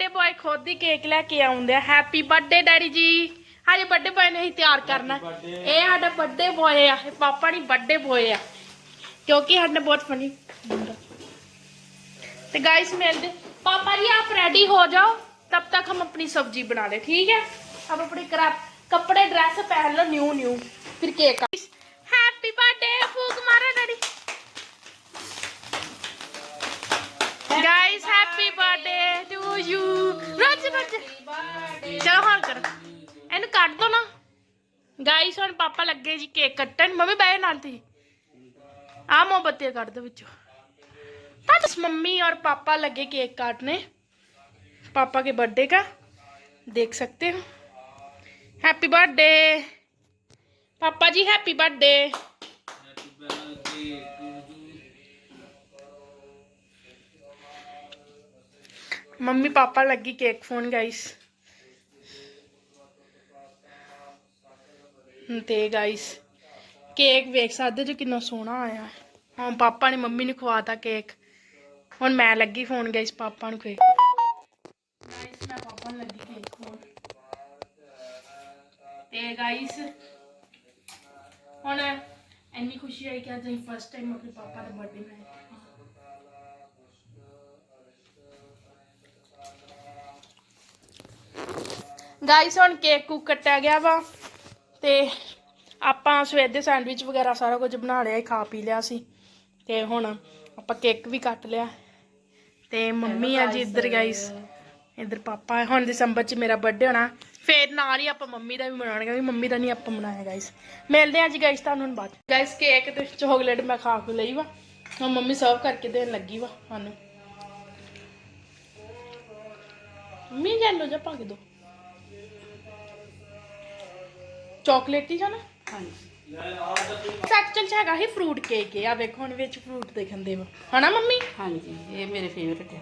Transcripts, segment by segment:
Birthday boy खुद ही cake लैके आंदा हैप्पी बर्थडे डैडी जी। हजे बर्थडे बॉय ने तैयार करना। ये साढ़ा बर्थडे बॉय आ पापा नहीं बर्थडे बॉय आ क्योंकि हमने बहुत फनी तो गाइस मिल दे पापा जी आप रेडी हो जाओ। तब तक हम अपनी सब्ज़ी बना ले। ठीक है? हम अपने कपड़े ड्रेस पहन लो। न्यू न्यू फिर केक टू यू ਰੋਜ ਰੋਜ ਚਲੋ ਹਾਂ ਕਰੋ ਇਹਨੂੰ ਕੱਟ ਦੋ ਨਾ ਗਾਈਸ ਹੁਣ ਪਾਪਾ ਲੱਗੇ ਜੀ ਕੇਕ ਕੱਟਣ ਮੰਮੀ ਬੈ ਨਾਲ ਤੇ ਆ ਮੋਮਬੱਤੀਆਂ ਕੱਢ ਦੋ ਵਿੱਚੋਂ बस मम्मी और पापा लगे केक काटने पापा के बर्थडे का देख सकते हो हैप्पी बर्थडे पापा जी हैप्पी बर्थडे ਮੰਮੀ ਪਾਪਾ ਲੱਗੀ ਕੇਕ ਫੋਨ ਗਾਇਸ ਤੇ ਗਾਇਸ ਕੇਕ ਵੇਖ ਸਕਦੇ ਜੋ ਕਿੰਨਾ ਸੋਹਣਾ ਆਇਆ। ਹਾਂ ਪਾਪਾ ਨੇ ਮੰਮੀ ਨੂੰ ਖਵਾਤਾ ਕੇਕ। ਹੁਣ ਮੈਂ ਲੱਗੀ ਫੋਨ ਗਾਇਸ ਪਾਪਾ ਨੂੰ ਕੇਕ। ਗਾਇਸ ਮੈਂ ਪਾਪਾ ਨੂੰ ਲੱਗੀ ਕੇਕ ਫੋਨ। ਤੇ ਗਾਇਸ ਹੁਣ ਇੰਨੀ ਖੁਸ਼ੀ ਆਈ ਕਿ ਅੱਜ ਅਸੀਂ ਫਸਟ ਟਾਈਮ ਆਪਣੇ ਪਾਪਾ ਦਾ ਬਰਥਡੇ ਗਾਇਸ ਹੁਣ ਕੇਕ ਕੁ ਕੱਟਿਆ ਗਿਆ ਵਾ ਤੇ ਆਪਾਂ ਸਵੇਰ ਦੇ ਸੈਂਡਵਿਚ ਵਗੈਰਾ ਸਾਰਾ ਕੁਝ ਬਣਾ ਲਿਆ ਖਾ ਪੀ ਲਿਆ ਸੀ ਤੇ ਹੁਣ ਆਪਾਂ ਕੇਕ ਵੀ ਕੱਟ ਲਿਆ। ਤੇ ਮੰਮੀ ਆ ਜੀ ਇੱਧਰ ਗਾਈਸ ਇੱਧਰ ਪਾਪਾ। ਹੁਣ ਦਸੰਬਰ ਚ ਮੇਰਾ ਬਰਥਡੇ ਹੋਣਾ। ਫੇਰ ਨਾਲ ਹੀ ਆਪਾਂ ਮੰਮੀ ਦਾ ਵੀ ਮਨਾਉਣਾ ਕਿਉਂਕਿ ਮੰਮੀ ਦਾ ਨਹੀਂ ਆਪਾਂ ਮਨਾਇਆ ਗਾਈਸ ਮਿਲਦੇ ਆ ਜੀ ਗਾਈਸ ਤੁਹਾਨੂੰ ਹੁਣ ਬਾਅਦ ਗਾਈਸ ਕੇਕ ਤੇ ਚਾਕਲੇਟ ਮੈਂ ਖਾ ਕੇ ਲਈ ਵਾ। ਹੁਣ ਮੰਮੀ ਸਰਵ ਕਰਕੇ ਦੇਣ ਲੱਗੀ ਵਾ ਸਾਨੂੰ। ਮੰਮੀ ਜੈਲੋ ਜਾ ਪਾ ਕੇ ਦੋ। ਚਾਕਲੇਟ ਹੀ ਜਾਣਾ ਹਾਂਜੀ। ਸੈਕਸ਼ਨ ਚ ਹੈਗਾ ਹੀ ਫਰੂਟ ਕੇਕ ਆ ਵੇਖੋ ਹੁਣ ਵਿੱਚ ਫਰੂਟ ਦੇਖਣ ਦੇ ਵਾ। ਹਨਾ ਮੰਮੀ? ਹਾਂਜੀ ਇਹ ਮੇਰੇ ਫੇਵਰਟ ਹੈ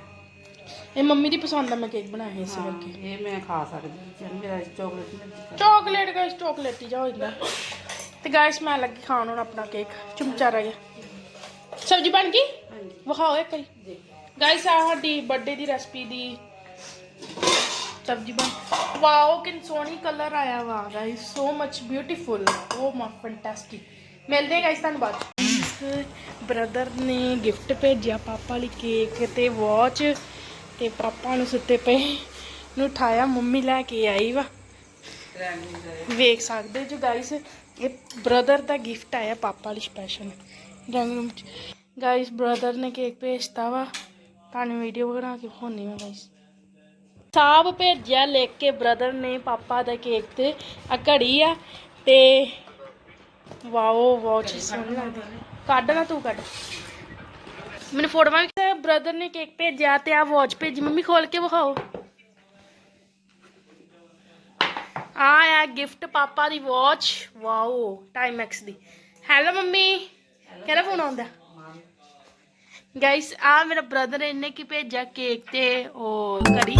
ਇਹ ਮੰਮੀ ਦੀ ਪਸੰਦ ਦਾ ਮੈਂ ਕੇਕ ਬਣਾਇਆ ਇਸ ਹਾਂ, ਕਰਕੇ। ਇਹ ਮੈਂ ਖਾ ਸਕਦੀ ਹਾਂ। ਮੇਰਾ ਚਾਕਲੇਟ ਨਹੀਂ ਚਾਕਲੇਟ ਗਾਇਸ ਚਾਕਲੇਟ ਹੀ ਜਾ ਹੋ ਜਾਂਦਾ। ਤੇ ਗਾਇਸ ਮੈਂ ਲੱਗੀ ਖਾਣ ਹੁਣ ਆਪਣਾ ਕੇਕ ਚਮਚਾ ਰਹਿ ਗਿਆ। ਸਬਜ਼ੀ ਬਣ ਗਈ? ਹਾਂਜੀ। ਵਿਖਾਓ ਇੱਕ ਵਾਰੀ। ਗਾਇਸ ਆ ਸਾਡੀ ਬਰਥਡੇ ਦੀ ਰੈਸਪੀ ਦੀ ਸਬਜ਼ੀ ਬਣ। ਵਾਓ, ਕਿੰਨ ਸੋਹਣੀ ਕਲਰ ਆਇਆ ਵਾ ਗਾਇਸ ਸੋ ਮਚ ਬਿਊਟੀਫੁਲ ਓ ਮਾ ਫੈਂਟੈਸਟਿਕ ਮਿਲਦੇ ਗਾਇਸ ਤੁਹਾਨੂੰ ਬਾਅਦ ਬ੍ਰਦਰ ਨੇ ਗਿਫਟ ਭੇਜਿਆ ਪਾਪਾ ਲਈ ਕੇਕ ਤੇ ਵਾਚ ਤੇ ਪਾਪਾ ਨੂੰ ਸੁੱਤੇ ਪਏ ਨੂੰ ਉਠਾਇਆ, ਮੰਮੀ ਲੈ ਕੇ ਆਈ ਵਾ। ਵੇਖ ਸਕਦੇ ਜੋ ਗਾਇਸ ਇਹ ਬ੍ਰਦਰ ਦਾ ਗਿਫਟ ਆਇਆ ਪਾਪਾ ਲਈ ਸਪੈਸ਼ਲ ਡਰਾਇੰਗ ਰੂਮ ਚ। ਗਾਇਸ ਬ੍ਰਦਰ ਨੇ ਕੇਕ ਭੇਜਤਾ ਵਾ। ਤੁਹਾਨੂੰ ਵੀਡੀਓ ਬਣਾ ਕੇ ਦਿਖਾਉਣੀ ਮੈਂ ਗਾਇਸ ਸਾਬ ਭੇਜਿਆ ਲਿਖ ਕੇ ਬ੍ਰਦਰ ਨੇ ਪਾਪਾ ਦਾ ਕੇਕ ਤੇ ਆ ਘੜੀ ਆ ਤੇ ਵਾਓ ਵਾਚ ਸੋਹਣੀ ਲੱਗਦੀ। ਕੱਢ ਨਾ ਤੂੰ ਕੱਢ। ਮੈਨੂੰ ਫੋਟੋਆਂ ਵੀ ਬ੍ਰਦਰ ਨੇ ਕੇਕ ਭੇਜਿਆ ਤੇ ਆ ਵਾਚ ਭੇਜੀ। ਮੰਮੀ ਖੋਲ ਕੇ ਵਿਖਾਓ। ਆ ਆ ਗਿਫਟ ਪਾਪਾ ਦੀ ਵਾਚ ਵਾਓ ਟਾਈਮੈਕਸ ਦੀ। Hello mummy. ਕਿਹੜਾ ਫੋਨ ਆਉਂਦਾ? ਗਾਇਸ ਆ ਮੇਰਾ ਬ੍ਰਦਰ ਇਹਨੇ ਕੀ ਭੇਜਿਆ? ਕੇਕ ਤੇ, ਉਹ ਕਰੀ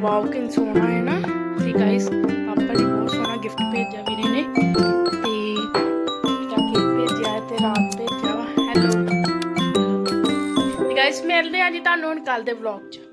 ਵਾਓ ਕਿੰਨ ਸੋਹਣਾ ਹੈ ਨਾ। ਤੇ ਗਾਇਸ ਪਾਪਾ ਨੇ ਬਹੁਤ ਸੋਹਣਾ ਗਿਫਟ ਭੇਜਿਆ ਵੀਰੇ ਨੇ। ਤੇ ਕਿਆ ਕੇਕ ਭੇਜਿਆ ਹੈ ਤੇ ਰਾਤ ਭੇਜਿਆ ਵਾ। ਹੈਲੋ ਤੇ ਗਾਇਸ ਮਿਲਦੇ ਆ ਜੀ ਤੁਹਾਨੂੰ ਹੁਣ ਕੱਲ ਦੇ ਵਲੌਗ 'ਚ।